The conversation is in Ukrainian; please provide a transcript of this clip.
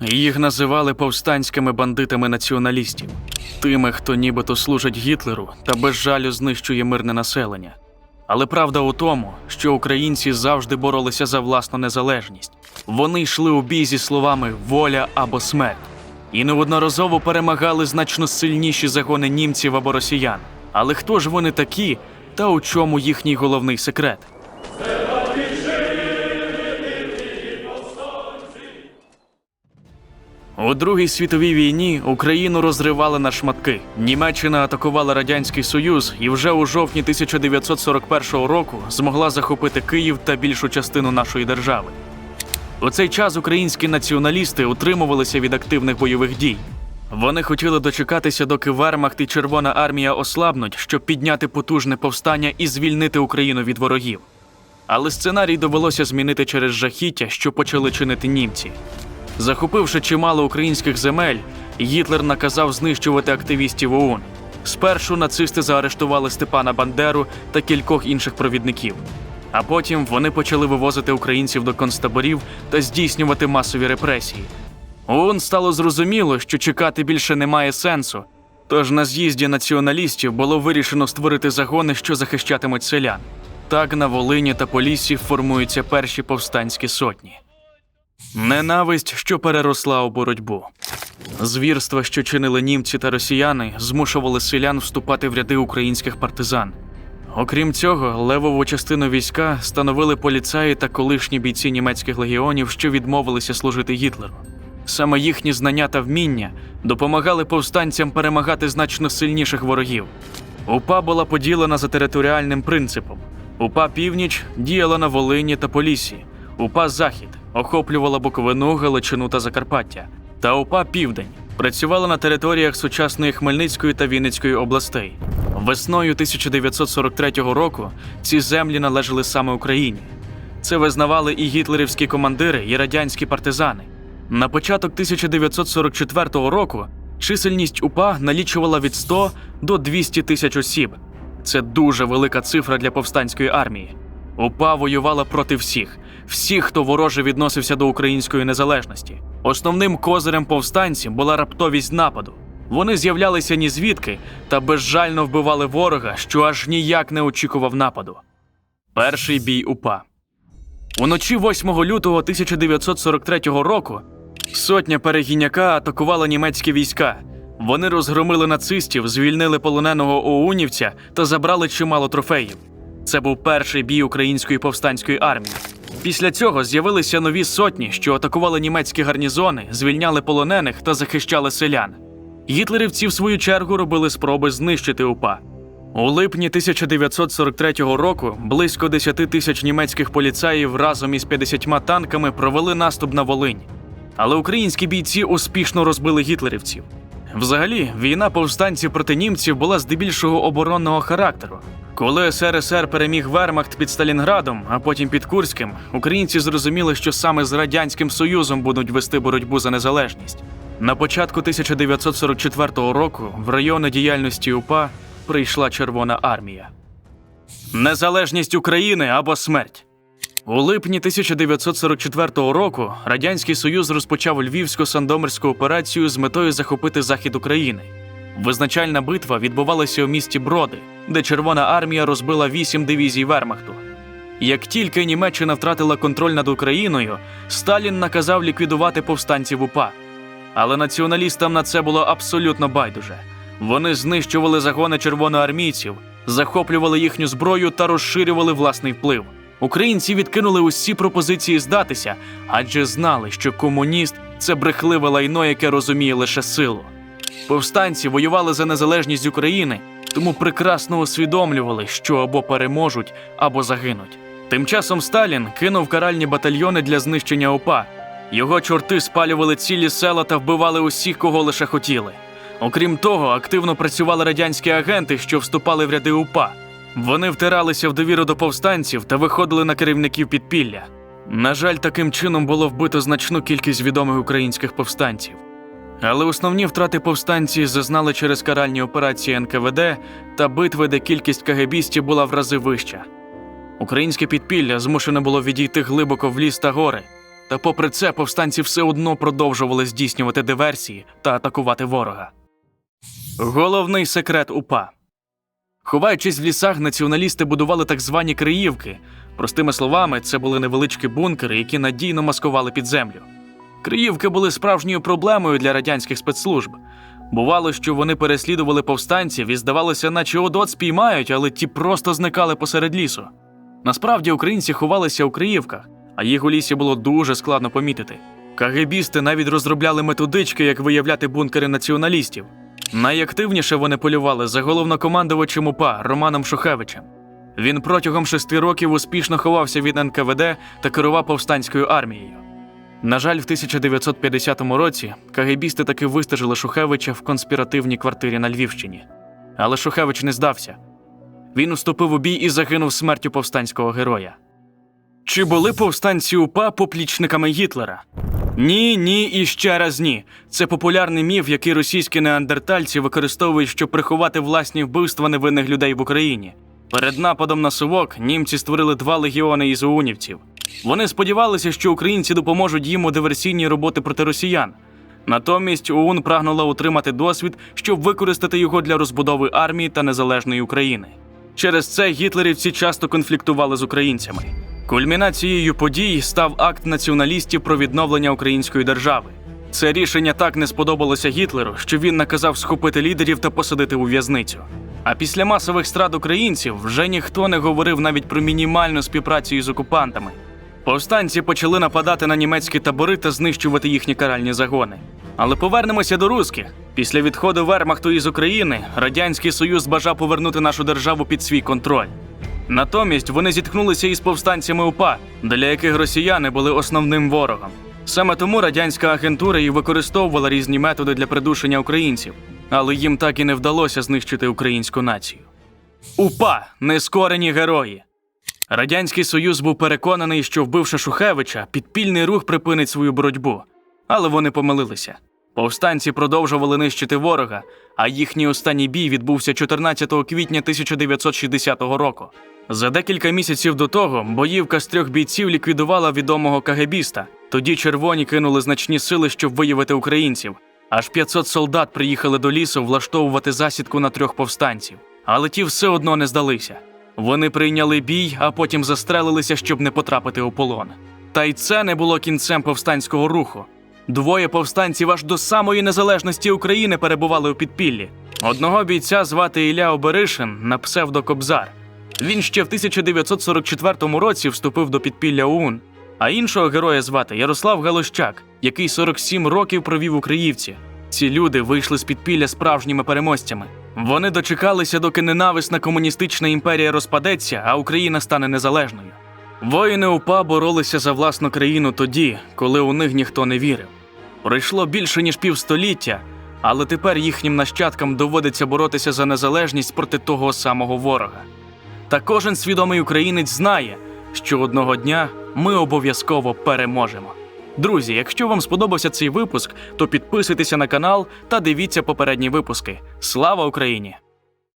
Їх називали повстанськими бандитами націоналістів, тими, хто нібито служить Гітлеру та без жалю знищує мирне населення. Але правда у тому, що українці завжди боролися за власну незалежність. Вони йшли у бій зі словами воля або смерть і неодноразово перемагали значно сильніші загони німців або росіян. Але хто ж вони такі, та у чому їхній головний секрет? У Другій світовій війні Україну розривали на шматки. Німеччина атакувала радянський союз і вже у жовтні 1941 року змогла захопити Київ та більшу частину нашої держави. У цей час українські націоналісти утримувалися від активних бойових дій. Вони хотіли дочекатися, доки Вермахт і Червона армія ослабнуть, щоб підняти потужне повстання і звільнити Україну від ворогів. Але сценарій довелося змінити через жахіття, що почали чинити німці. Захопивши чимало українських земель, Гітлер наказав знищувати активістів ОУН. Спершу нацисти заарештували Степана Бандеру та кількох інших провідників. А потім вони почали вивозити українців до концтаборів та здійснювати масові репресії. ОУН стало зрозуміло, що чекати більше немає сенсу. Тож на з'їзді націоналістів було вирішено створити загони, що захищатимуть селян. Так на Волині та Поліссі формуються перші повстанські сотні. Ненависть, що переросла у боротьбу. Звірства, що чинили німці та росіяни, змушували селян вступати в ряди українських партизан. Окрім цього, левову частину війська становили поліцаї та колишні бійці німецьких легіонів, що відмовилися служити Гітлеру. Саме їхні знання та вміння допомагали повстанцям перемагати значно сильніших ворогів. УПА була поділена за територіальним принципом. УПА Північ діяла на Волині та Поліссі. УПА Захід охоплювала Буковину, Галичину та Закарпаття. Та УПА Південь працювала на територіях сучасної Хмельницької та Вінницької областей. Весною 1943 року ці землі належали саме Україні. Це визнавали і гітлерівські командири, і радянські партизани. На початок 1944 року чисельність УПА налічувала від 100 до 200 тисяч осіб. Це дуже велика цифра для повстанської армії. УПА воювала проти всіх, всіх, хто вороже відносився до української незалежності. Основним козирем повстанців була раптовість нападу. Вони з'являлися ні звідки та безжально вбивали ворога, що аж ніяк не очікував нападу. Перший бій УПА. Уночі 8 лютого 1943 року сотня перегіняка атакувала німецькі війська. Вони розгромили нацистів, звільнили полоненого оунівця та забрали чимало трофеїв. Це був перший бій української повстанської армії. Після цього з'явилися нові сотні, що атакували німецькі гарнізони, звільняли полонених та захищали селян. Гітлерівці, в свою чергу, робили спроби знищити УПА. У липні 1943 року близько 10 тисяч німецьких поліцаїв разом із 50 танками провели наступ на Волинь. Але українські бійці успішно розбили гітлерівців. Взагалі, війна повстанців проти німців була здебільшого оборонного характеру. Коли СРСР переміг Вермахт під Сталінградом, а потім під Курським, українці зрозуміли, що саме з Радянським Союзом будуть вести боротьбу за незалежність. На початку 1944 року в райони діяльності УПА прийшла Червона армія. Незалежність України або смерть. У липні 1944 року Радянський Союз розпочав Львівсько-Сандомирську операцію з метою захопити захід України. Визначальна битва відбувалася у місті Броди, де Червона армія розбила вісім дивізій Вермахту. Як тільки Німеччина втратила контроль над Україною, Сталін наказав ліквідувати повстанців УПА. Але націоналістам на це було абсолютно байдуже. Вони знищували загони червоноармійців, захоплювали їхню зброю та розширювали власний вплив. Українці відкинули усі пропозиції здатися, адже знали, що комуніст це брехливе лайно, яке розуміє лише силу. Повстанці воювали за незалежність України, тому прекрасно усвідомлювали, що або переможуть, або загинуть. Тим часом Сталін кинув каральні батальйони для знищення ОПА. Його чорти спалювали цілі села та вбивали усіх, кого лише хотіли. Окрім того, активно працювали радянські агенти, що вступали в ряди УПА. Вони втиралися в довіру до повстанців та виходили на керівників підпілля. На жаль, таким чином було вбито значну кількість відомих українських повстанців. Але основні втрати повстанці зазнали через каральні операції НКВД та битви, де кількість кагебістів була в рази вища. Українське підпілля змушене було відійти глибоко в ліс та гори. Та попри це повстанці все одно продовжували здійснювати диверсії та атакувати ворога. Головний секрет УПА. Ховаючись в лісах, націоналісти будували так звані Криївки. Простими словами, це були невеличкі бункери, які надійно маскували під землю. Криївки були справжньою проблемою для радянських спецслужб. Бувало, що вони переслідували повстанців і здавалося, наче от спіймають, але ті просто зникали посеред лісу. Насправді українці ховалися у Криївках, а їх у лісі було дуже складно помітити. КГБісти навіть розробляли методички, як виявляти бункери націоналістів. Найактивніше вони полювали за головнокомандувачем УПА Романом Шухевичем. Він протягом шести років успішно ховався від НКВД та керував повстанською армією. На жаль, в 1950 році КГБісти таки вистежили Шухевича в конспіративній квартирі на Львівщині. Але Шухевич не здався. Він уступив у бій і загинув смертю повстанського героя. Чи були повстанці УПА поплічниками Гітлера? Ні, ні і ще раз ні. Це популярний міф, який російські неандертальці використовують, щоб приховати власні вбивства невинних людей в Україні. Перед нападом на совок німці створили два легіони із оунівців. Вони сподівалися, що українці допоможуть їм у диверсійній роботи проти росіян. Натомість ОУН прагнула отримати досвід, щоб використати його для розбудови армії та незалежної України. Через це гітлерівці часто конфліктували з українцями. Кульмінацією подій став акт націоналістів про відновлення української держави. Це рішення так не сподобалося Гітлеру, що він наказав схопити лідерів та посадити у в'язницю. А після масових страт українців вже ніхто не говорив навіть про мінімальну співпрацю із окупантами. Повстанці почали нападати на німецькі табори та знищувати їхні каральні загони. Але повернемося до русських. Після відходу Вермахту із України Радянський Союз бажав повернути нашу державу під свій контроль. Натомість вони зіткнулися із повстанцями УПА, для яких росіяни були основним ворогом. Саме тому радянська агентура і використовувала різні методи для придушення українців, але їм так і не вдалося знищити українську націю. УПА нескорені герої. Радянський Союз був переконаний, що вбивши Шухевича, підпільний рух припинить свою боротьбу. Але вони помилилися. Повстанці продовжували нищити ворога, а їхній останній бій відбувся 14 квітня 1960 року. За декілька місяців до того боївка з трьох бійців ліквідувала відомого кагебіста. Тоді червоні кинули значні сили, щоб виявити українців. Аж 500 солдат приїхали до лісу влаштовувати засідку на трьох повстанців. Але ті все одно не здалися. Вони прийняли бій, а потім застрелилися, щоб не потрапити у полон. Та й це не було кінцем повстанського руху. Двоє повстанців аж до самої незалежності України перебували у підпіллі. Одного бійця звати Ілля Оберишин на псевдо Кобзар. Він ще в 1944 році вступив до підпілля ОУН, а іншого героя звати Ярослав Галощак, який 47 років провів у Криївці. Ці люди вийшли з підпілля справжніми переможцями. Вони дочекалися, доки ненависна комуністична імперія розпадеться, а Україна стане незалежною. Воїни УПА боролися за власну країну тоді, коли у них ніхто не вірив. Пройшло більше ніж півстоліття, але тепер їхнім нащадкам доводиться боротися за незалежність проти того самого ворога. Та кожен свідомий українець знає, що одного дня ми обов'язково переможемо. Друзі, якщо вам сподобався цей випуск, то підписуйтеся на канал та дивіться попередні випуски. Слава Україні!